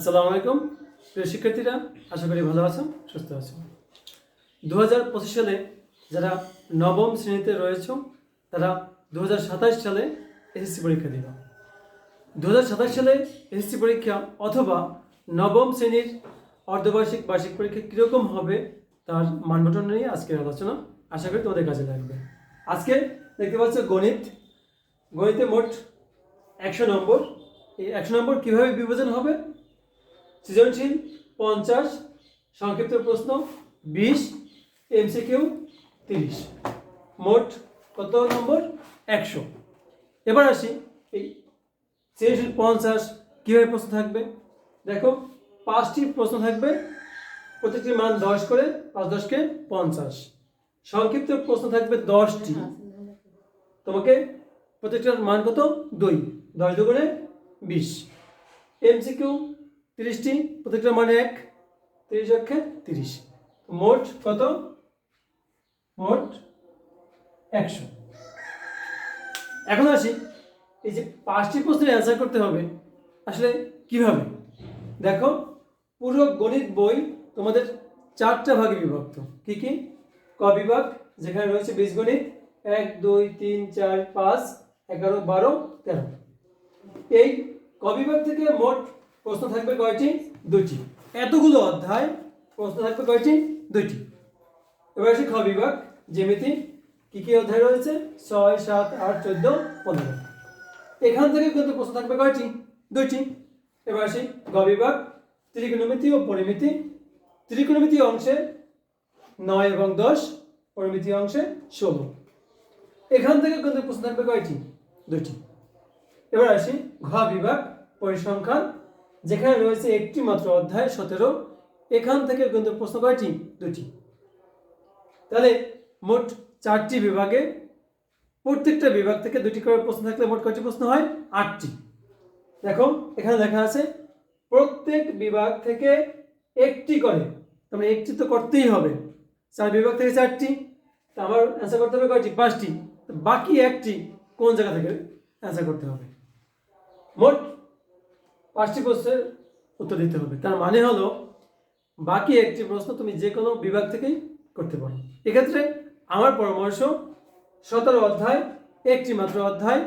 আসসালামু আলাইকুম। প্রিয় শিক্ষার্থীরা, আশা করি ভালো আছো, সুস্থ আছো। দু হাজার পঁচিশ সালে যারা নবম শ্রেণীতে রয়েছে, তারা দু হাজার সাতাশ সালে এসএসসি পরীক্ষা দিল দু হাজার সাতাশ সালে এসএসসি পরীক্ষা অথবা নবম শ্রেণির অর্ধবার্ষিক বার্ষিক পরীক্ষা কীরকম হবে, তার মানবটন নিয়ে আজকের আলোচনা আশা করি তোমাদের কাজে লাগবে। আজকে দেখতে পাচ্ছ গণিত। গণিতে মোট একশো নম্বর। এই একশো নম্বর কীভাবে বিভাজন হবে? সৃজনশীল, পঞ্চাশ, সংক্ষিপ্ত প্রশ্ন, বিশ, এমসিকিউ, তিরিশ। মোট কত নম্বর? একশো। এবার আসি, এই সৃজনশীল, পঞ্চাশ, কীভাবে প্রশ্ন থাকবে? দেখো, পাঁচটি প্রশ্ন থাকবে প্রত্যেকটি মান দশ করে, পাঁচ দশকে পঞ্চাশ। সংক্ষিপ্ত প্রশ্ন থাকবে দশটি। তোমাকে প্রত্যেকটার মান কত? দুই। দশ দুগুণে বিশ। এমসিকিউ তিরিশটি, প্রত্যেকটার মানে এক, তিরিশ অক্ষে তিরিশ। মোট কত? মোট একশো। এখন আসি, এই যে পাঁচটি প্রশ্নের অ্যান্সার করতে হবে, আসলে কীভাবে? দেখো, পুরো গণিত বই তোমাদের চারটা ভাগে বিভক্ত। কি কি? ক বিভাগ, যেখানে রয়েছে বীজগণিত এক, দুই, তিন, চার, পাঁচ, এগারো, বারো, তেরো। এই ক বিভাগ থেকে মোট প্রশ্ন থাকবে কয়টি? দুইটি। এতগুলো অধ্যায়, প্রশ্ন থাকবে কয়টি? দুইটি। এবার আসি খ বিভাগ, জ্যামিতি। কি কি অধ্যায় রয়েছে? ছয়, সাত, আট, চোদ্দ, পনেরো। এখান থেকে কিন্তু প্রশ্ন থাকবে কয়টি? দুইটি। এবার আসি গ বিভাগ, ত্রিকোণমিতি ও পরিমিতি। ত্রিকোণমিতি অংশে নয় এবং দশ, পরিমিতি অংশে ষোলো। এখান থেকে কিন্তু প্রশ্ন থাকবে কয়টি? দুইটি। এবার আসি ঘ বিভাগ, পরিসংখ্যান যেখানে রয়েছে একটি মাত্র অধ্যায় সতেরো, এখান থেকে কিন্তু প্রশ্ন কয়টি? দুটি। তাহলে মোট চারটি বিভাগে, প্রত্যেকটা বিভাগ থেকে দুটি করে প্রশ্ন থাকলে মোট কয়টি প্রশ্ন হয়? আটটি। দেখো, এখানে লেখা আছে, প্রত্যেক বিভাগ থেকে একটি করে, তার মানে একটি তো করতেই হবে। চার বিভাগ থেকে চারটি, তা আমার অ্যান্সার করতে হবে কয়টি? পাঁচটি। বাকি একটি কোন জায়গা থেকে অ্যান্সার করতে হবে? মোট পাঁচটি প্রশ্নের উত্তর দিতে হবে। তার মানে হলো, বাকি একটি প্রশ্ন তুমি যে কোনো বিভাগ থেকেই করতে পারো। এক্ষেত্রে আমার পরামর্শ, সতেরো অধ্যায়, একটি মাত্র অধ্যায়,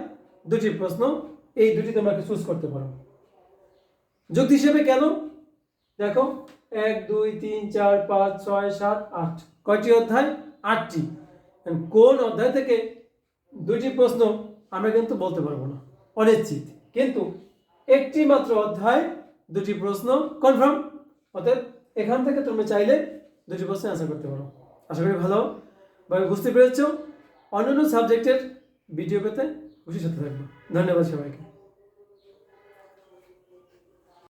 দুটি প্রশ্ন, এই দুটি তোমরা চুজ করতে পারো। যুক্তি হিসেবে কেন? দেখো, এক, দুই, তিন, চার, পাঁচ, ছয়, সাত, আট। কয়টি অধ্যায়? আটটি। কোন অধ্যায় থেকে দুটি প্রশ্ন আমরা কিন্তু বলতে পারব না। অনিশ্চিত। কিন্তু একটি মাত্র অধ্যায়, দুটি প্রশ্ন কনফার্ম অতএব এখান থেকে তুমি চাইলে দুটি প্রশ্ন আনসার করতে পারো। আশা করি ভালো। ভাবে বুঝতে পেরেছ? অন্যান্য সাবজেক্টের ভিডিও পেতে খুশি সাথে থাকব। ধন্যবাদ সবাইকে।